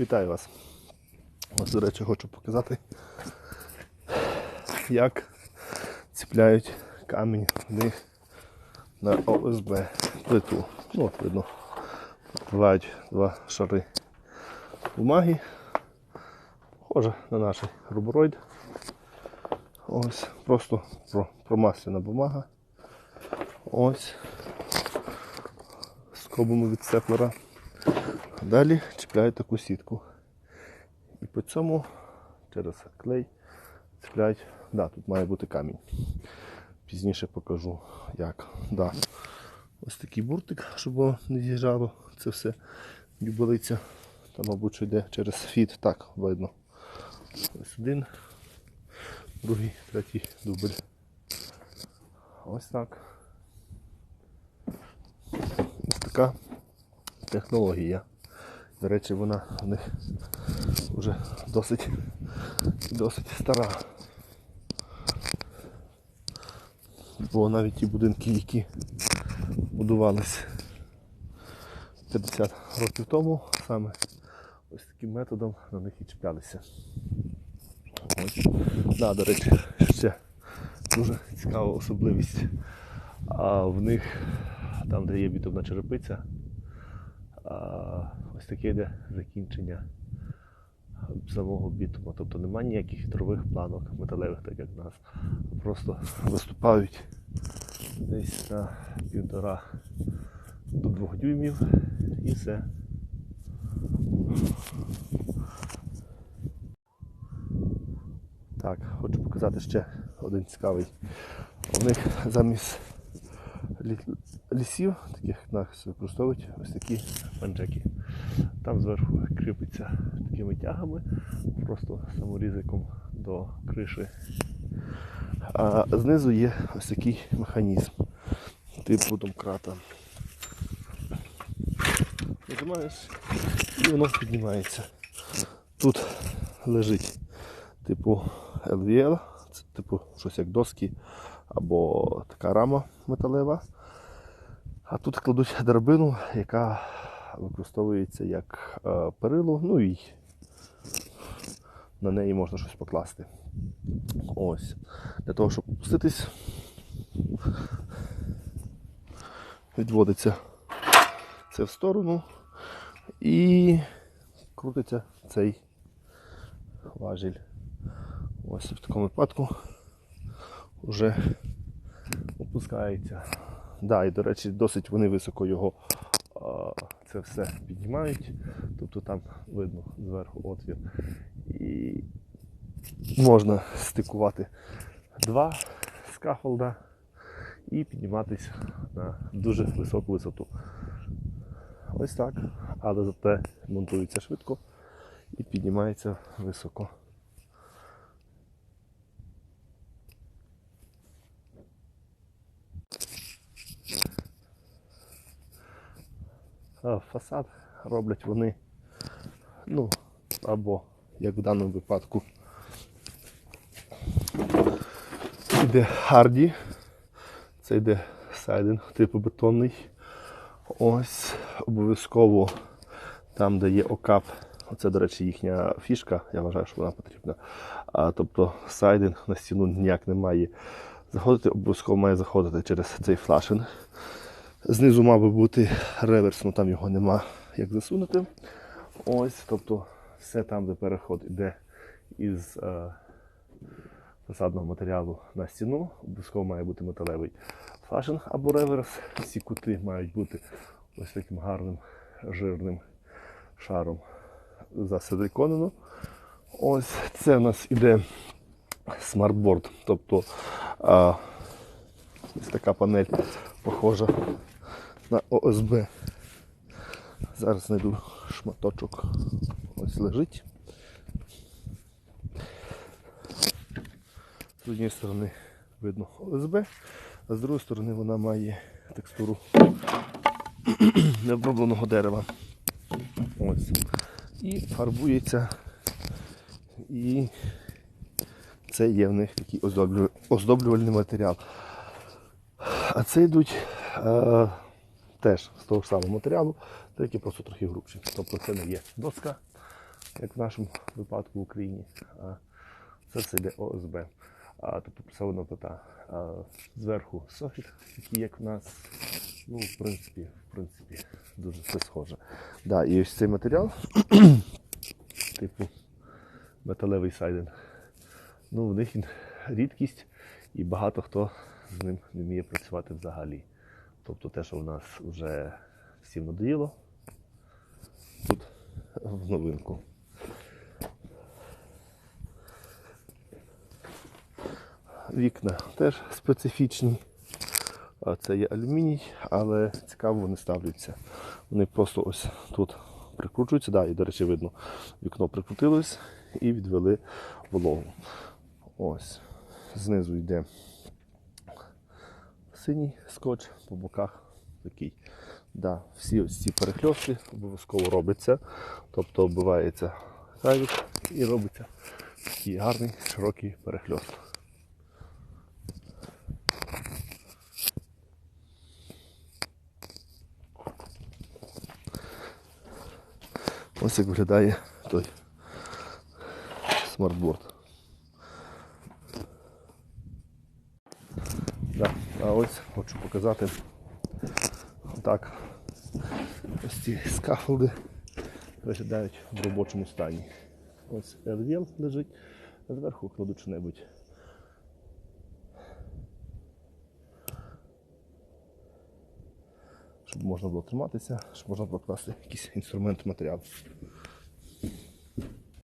Вітаю вас. Ось, до речі, хочу показати, як ціпляють камінь вони на ОСБ плиту. Ну, от видно, вкривають два шари бумаги. Схоже на наш рубороїд. Ось, просто про, промаслена бумага. Ось. Скобами від степлера. Далі чіпляють таку сітку. І по цьому через клей цепляють. Да, тут має бути камінь. Пізніше покажу як. Да. Ось такий буртик, щоб воно не з'їжджало. Це все дюбелиця. Там, мабуть, що йде через фіт. Так, видно. Ось один, другий, третій дубль. Ось так. Ось така технологія. До речі, вона в них вже досить, досить стара. Бо навіть ті будинки, які будувались 50 років тому, саме ось таким методом на них і чіплялися. Ось. Да, до речі, ще дуже цікава особливість. А в них, там де є бітовна черепиця, ось таке йде закінчення самого бітуму. Тобто немає ніяких вітрових планок металевих, так як в нас. Просто виступають десь на півтора до двох дюймів і все. Так, хочу показати ще один цікавий. У них замість лісів, таких як нас використовують ось такі манжеки. Там зверху кріпиться такими тягами, просто саморізиком до криші. А знизу є ось такий механізм, типу домкрата. Нажимаєш і воно піднімається. Тут лежить типу LVL, це типу щось як доски або така рама металева. А тут кладуть драбину, яка використовується як е, перило, ну і на неї можна щось покласти. Ось. Для того, щоб опуститись, відводиться це в сторону і крутиться цей важіль. Ось в такому випадку вже опускається. Да, і до речі, досить вони високо його а, це все піднімають. Тобто там видно зверху отвір. І можна стикувати два скафолда і підніматися на дуже високу висоту. Ось так. Але зате монтується швидко і піднімається високо. Фасад роблять вони, ну, або, як в даному випадку, йде харді, це йде сайдинг типу бетонний. Ось обов'язково там, де є окап, оце, до речі, їхня фішка, я вважаю, що вона потрібна. А, тобто сайдинг на стіну ніяк не має заходити, обов'язково має заходити через цей флашинг. Знизу мав би бути реверс, але там його нема як засунути. Ось, тобто все там, де переход йде із е, фасадного матеріалу на стіну, обов'язково має бути металевий флашинг або реверс. Всі кути мають бути ось таким гарним жирним шаром засиликонено. Ось це в нас іде смартборд, тобто а, ось така панель похожа на ОСБ. Зараз знайду шматочок. Ось лежить. З однієї сторони видно ОСБ, а з другої сторони вона має текстуру необробленого дерева. Ось. І фарбується. І це є в них такий оздоблювальний матеріал. А це йдуть е, теж з того самого матеріалу, тільки просто трохи грубші. Тобто це не є доска, як в нашому випадку в Україні. А це все йде ОСБ. А, тобто пресована плита. А, зверху софіт, який як в нас, ну, в принципі, в принципі, дуже все схоже. Да, і ось цей матеріал, типу металевий сайдинг. Ну, в них він рідкість, і багато хто з ним не вміє працювати взагалі. Тобто те, що в нас вже всім надоїло, тут в новинку. Вікна теж специфічні. Це є алюміній, але цікаво вони ставляться. Вони просто ось тут прикручуються. Да, і, до речі, видно, вікно прикрутилось і відвели вологу. Ось. Знизу йде синій скотч, по боках такий. Да, всі ось ці перехльости обов'язково робиться. Тобто оббивається сайвік і робиться такий гарний широкий перехльост. Ось як виглядає той смартборд. Да. А ось хочу показати так. Ось ці скафолди виглядають в робочому стані. Ось LVL лежить, зверху кладу що-небудь. Щоб можна було триматися, щоб можна було класти якийсь інструмент, матеріал.